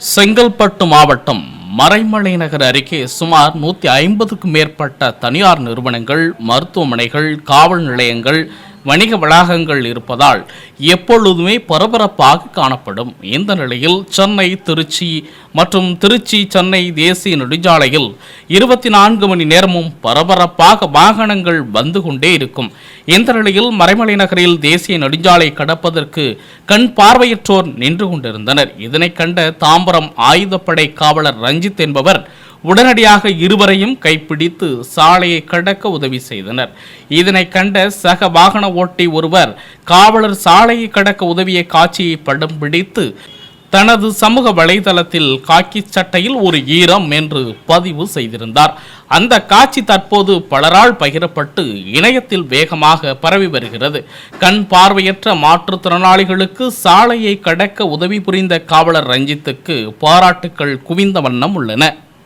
செங்கல்பட்டு மாவட்டம் மறைமலை நகர் அருகே சுமார் நூற்றி ஐம்பதுக்கும் மேற்பட்ட தனியார் நிறுவனங்கள் மருத்துவமனைகள் காவல் நிலையங்கள் வணிக வளாகங்கள் இருப்பதால் எப்பொழுதுமே பரபரப்பாக காணப்படும். இந்த நிலையில் சென்னை திருச்சி மற்றும் திருச்சி சென்னை தேசிய நெடுஞ்சாலையில் இருபத்தி நான்கு மணி நேரமும் பரபரப்பாக வாகனங்கள் வந்து கொண்டே இருக்கும். இந்த நிலையில் மறைமலை நகரில் தேசிய நெடுஞ்சாலை கடப்பதற்கு கண் பார்வையற்றோர் நின்று கொண்டிருந்தனர். இதனை கண்ட தாம்பரம் ஆயுதப்படை காவலர் ரஞ்சித் என்பவர் உடனடியாக இருவரையும் கைப்பிடித்து சாலையை கடக்க உதவி செய்தனர். இதனை கண்ட சக வாகன ஓட்டி ஒருவர் காவலர் சாலையை கடக்க உதவிய காட்சியை படம் பிடித்து தனது சமூக வலைதளத்தில் காக்கி சட்டையில் ஒரு ஈரம் என்று பதிவு செய்திருந்தார். அந்த காட்சி தற்போது பலரால் பகிரப்பட்டு இணையத்தில் வேகமாக பரவி வருகிறது. கண் பார்வையற்ற மாற்றுத்திறனாளிகளுக்கு சாலையை கடக்க உதவி புரிந்த காவலர் ரஞ்சித்துக்கு பாராட்டுக்கள் குவிந்த வண்ணம் உள்ளன.